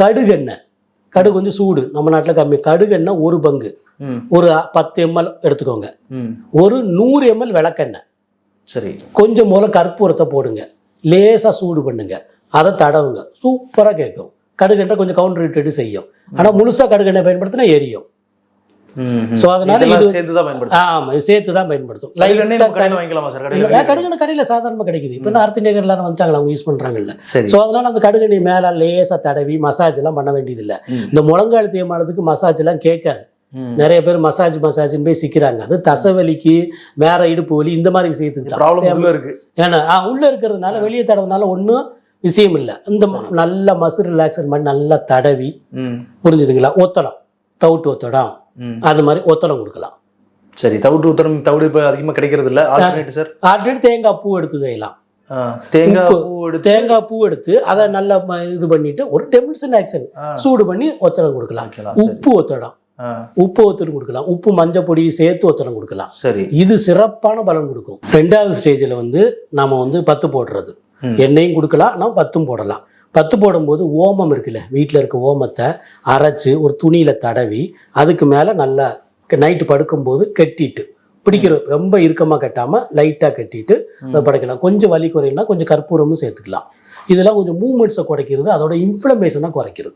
கடுகெண்ணெய். கடுகு வந்து சூடு. நம்ம நாட்டில் கம்மி. கடுகெண்ணெய் ஒரு பங்கு. ஒரு பத்து எம்எல் எடுத்துக்கோங்க. ஒரு நூறு எம்எல் விளக்கெண்ணெய். சரி. கொஞ்சம் மூல கற்பூரத்தை போடுங்க. லேசாக சூடு பண்ணுங்க. அதை தடவுங்க. சூப்பராக கேட்கும். கடுகெண்ணெய் கொஞ்சம் கவுண்டர் செய்யும். ஆனால் முழுசாக கடுகெண்ணெய் பயன்படுத்தினா எரியும். So, அதனால இது- சேர்த்து தான் பயன்படுத்தும் ஆமாம் இது சேர்த்து தான் பயன்படுத்தும் வாங்கிக்கலாமா சார் கடையில் கடுகெண்ணெய் கடையில் சாதாரணமாக கிடைக்குது. இப்போ நார்த் இந்தியர்கள் எல்லாரும் வந்துட்டாங்களா அவங்க யூஸ் பண்ணுறாங்கல்ல ஸோ அதனால அந்த கடுகெண்ணெய் மேலே லேசாக தடவி மசாஜ் எல்லாம் பண்ண வேண்டியதில்லை. இந்த முழங்கால் தேய்மானத்துக்கு மசாஜ் எல்லாம் கேட்காது. நிறைய பேர் மசாஜ் மசாஜ்னு போய் சிக்கிறாங்க. அது தசவலிக்கு மேற இடுப்பு வலி இந்த மாதிரி விஷயத்துக்கு ப்ராப்ளம் உள்ள இருக்கு. ஏன்னா உள்ள இருக்கிறதுனால வெளியே தடவுனால ஒன்றும் விஷயம் இல்லை. இந்த நல்ல மசில் ரிலாக்ஸர் மாதிரி நல்லா தடவி புரிஞ்சுதுங்களா? ஒத்தடம். தவிட்டு ஒத்தடம். அது மாதிரி ஒத்தடம் கொடுக்கலாம். சரி தவிட்டு உத்தரம் தவிடு இப்போ அதிகமாக கிடைக்கிறது இல்ல ஆல்டர்னேட் சார் ஆல்ரெடி தேங்காய் பூ எடுத்து செய்யலாம் தேங்காய். பூ எடுத்து தேங்காய் பூ எடுத்து அதை நல்லா இது பண்ணிட்டு ஒரு டெம்பிள்சன் ஆக்ஷன் ஆ, சூடு பண்ணி ஒத்தடம் கொடுக்கலாம். உப்பு ஒத்தடம். உப்பு ஒத்தடம் கொடுக்கலாம். உப்பு மஞ்சள் பொடி சேர்த்து ஒத்தடம் கொடுக்கலாம். சரி. இது சிறப்பான பலன் கொடுக்கும். ரெண்டாவது ஸ்டேஜில் வந்து நாம வந்து பத்து போடுறது. எண்ணெயும் கொடுக்கலாம். நம்ம பத்தும் போடலாம். பத்து போடும்போது ஓமம் இருக்குல்ல வீட்டில் இருக்க ஓமத்தை அரைச்சு ஒரு துணியில தடவி அதுக்கு மேலே நல்லா நைட்டு படுக்கும்போது கட்டிட்டு பிடிக்கிற ரொம்ப இறுக்கமாக கட்டாமல் லைட்டாக கட்டிட்டு அதை படைக்கலாம். கொஞ்சம் வலி குறையினா கொஞ்சம் கற்பூரமும் சேர்த்துக்கலாம். இதெல்லாம் கொஞ்சம் மூமெண்ட்ஸை குறைக்கிறது அதோட இன்ஃப்ளமேஷனை குறைக்கிறது.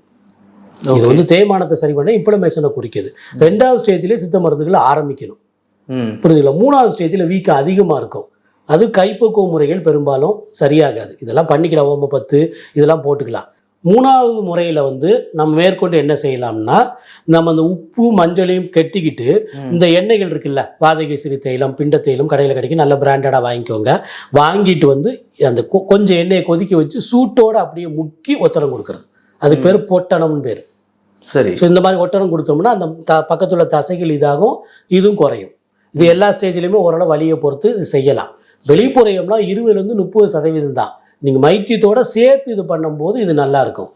இது. வந்து தேய்மானத்தை சரி பண்ண இன்ஃப்ளமேஷனை குறிக்குது. ரெண்டாவது ஸ்டேஜ்லேயே சித்த மருந்துகளை ஆரம்பிக்கணும். ம். புரிஞ்சுங்களா மூணாவது ஸ்டேஜில் வீக்கம் அதிகமாக இருக்கும். அது கைப்பக்குவ முறைகள் பெரும்பாலும் சரியாகாது. இதெல்லாம் பண்ணிக்கலாம். ஓம பத்து இதெல்லாம் போட்டுக்கலாம். மூணாவது முறையில் வந்து நம்ம மேற்கொண்டு என்ன செய்யலாம்னா நம்ம அந்த உப்பு மஞ்சளையும் கெட்டிக்கிட்டு. இந்த எண்ணெய்கள் இருக்குல்ல வாதகேசரி தைலம் பிண்ட தைலம் கடையில் கிடைக்கும். நல்ல பிராண்டடாக வாங்கிக்கோங்க. வாங்கிட்டு வந்து அந்த கொஞ்சம் எண்ணெயை கொதிக்க வச்சு சூட்டோட அப்படியே முக்கி ஒத்தடம் கொடுக்குறது. அதுக்கு பேர் பொட்டணம்னு பேர். சரி. ஸோ இந்த மாதிரி ஒட்டடம் கொடுத்தோம்னா அந்த த பக்கத்துல உள்ள தசைகள் இதாகும். இதுவும் குறையும். இது எல்லா ஸ்டேஜ்லையுமே ஓரளவு வலியை பொறுத்து இது செய்யலாம். வெளிப்புறையம்னா இருபதுலேருந்து முப்பது சதவீதம் தான் நீங்கள் மைத்தியத்தோட சேர்த்து இது பண்ணும்போது இது நல்லாயிருக்கும்